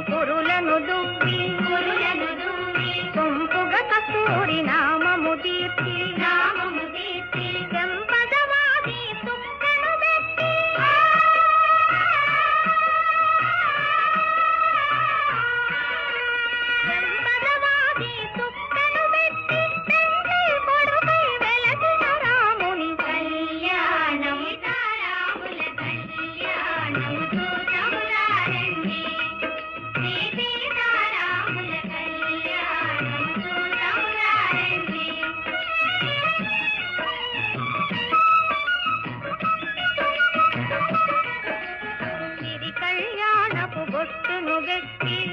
పొరులను దువ్వి పొరులను దువ్వి సొంపుగ కస్తూరి నామము తీర్చి. నామము பொட்டு முகத்தில்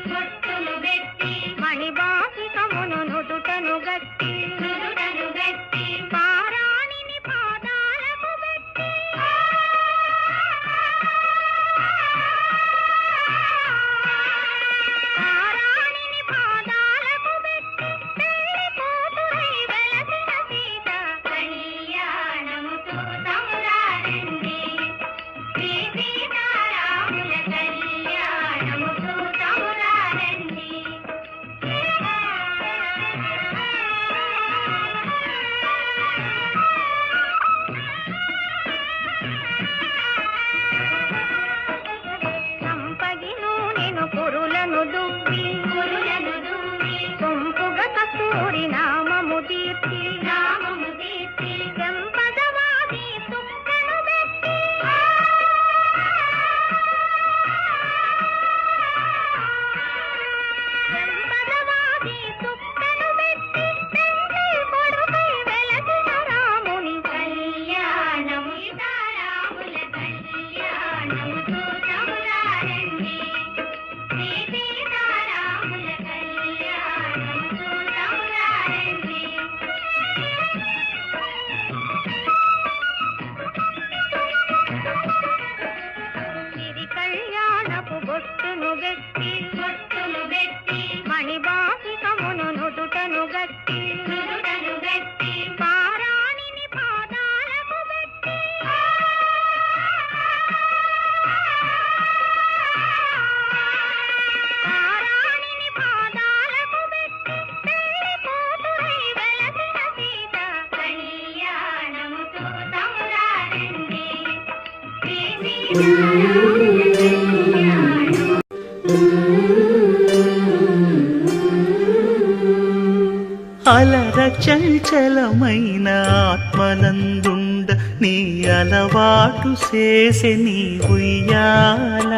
no అలర చంచలమైన ఆత్మలందుండ నీ అలవాటు చేసే నీ ఉయ్యాల.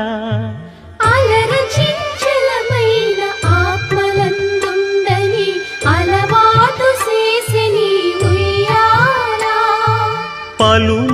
అలర చంచలమైన ఆత్మలందుండ నీ అలవాటు చేసే నీ ఉయ్యాల. పలుమ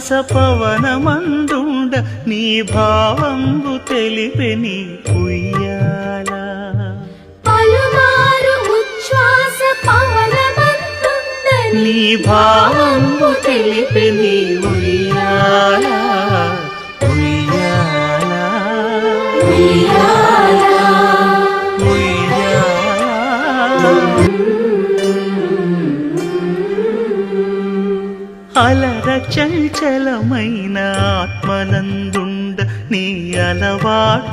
పలుమారు ఉచ్ఛ్వాస పవనమందుండ నీ భావంబు తెలిపె నీ ఉయ్యాల. పలుమారు ఉచ్ఛ్వాస పవనమందుందని నీ భావంబు తెలిపె నీ ఉయ్యాల. ఉయ్యాల. అలర చల్చలమైన ఆత్మనందుండ నీ అలవాటు.